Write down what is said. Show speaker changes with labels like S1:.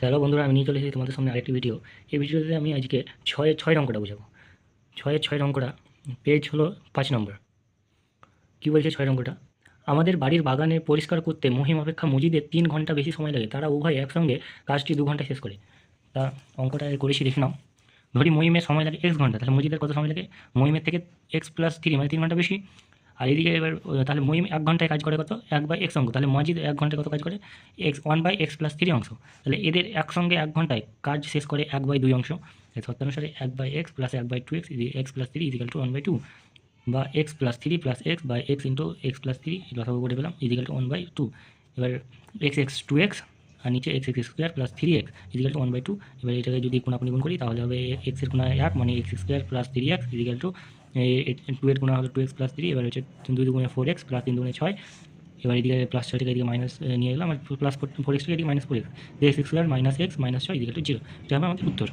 S1: Hello বন্ধুরা, আমি নিয়ে চলে এসেছি তোমাদের সামনে আরেকটি ভিডিও এই ভিডিওতে আমি আজকে ছয়ের ছয় অঙ্কটা বুঝাবো? ছয়ের ছয় অঙ্কটা পেজ হলো পাঁচ নম্বর। কী বলছে ছয় অঙ্কটা আমাদের বাড়ির বাগানে পরিষ্কার করতে মহিম অপেক্ষা মজিদের তিন ঘণ্টা বেশি সময় লাগে। তারা উভয় একসঙ্গে কাজটি দু ঘণ্টা শেষ করে। তা অঙ্কটা করেছি, দেখে নাও। ধরি মহিমের সময় লাগে এক্স ঘণ্টা, তাহলে মজিদের কত সময় লাগে? মহিমের থেকে এক্স প্লাস থ্রি মানে তিন ঘণ্টা বেশি। আর এদিকে এবার তাহলে মহিম এক ঘন্টায় কাজ করে কত? এক বাই এক্স অঙ্ক। তাহলে মজিদ এক ঘন্টায় কত কাজ করে? X one by X plus three অংশ। তাহলে এদের একসঙ্গে এক ঘন্টায় কাজ শেষ করে এক বাই দুই অংশ। সত্যানুসারে এক বাই এক্স প্লাস এক by two X X plus three is equal two one by two বা X plus three plus X by X into X plus three লসাগু করে পেলাম is equal two one by two এবার X X two X আর নিচে X X square plus three X is equal two one by two এবার এটাকে যদি কোনাকুনি গুণ করি, তাহলে হবে এক্সের কোনা এক মানে X square plus three X is equal two two এর কোনা হলো টু এক্স প্লাস থ্রি এবার হচ্ছে দুই দুগুণে ফোর এক্স প্লাস তিন দুগুণে ছয়। এবার এদিকে প্লাস ছয় থেকে এদিকে মাইনাস নিয়ে গেলাম আর প্লাস ফোর এক্স থেকে এদিকে minus four X X square minus X minus ছয় ইজিক্যাল টু জিরো এটা হবে আমাদের উত্তর।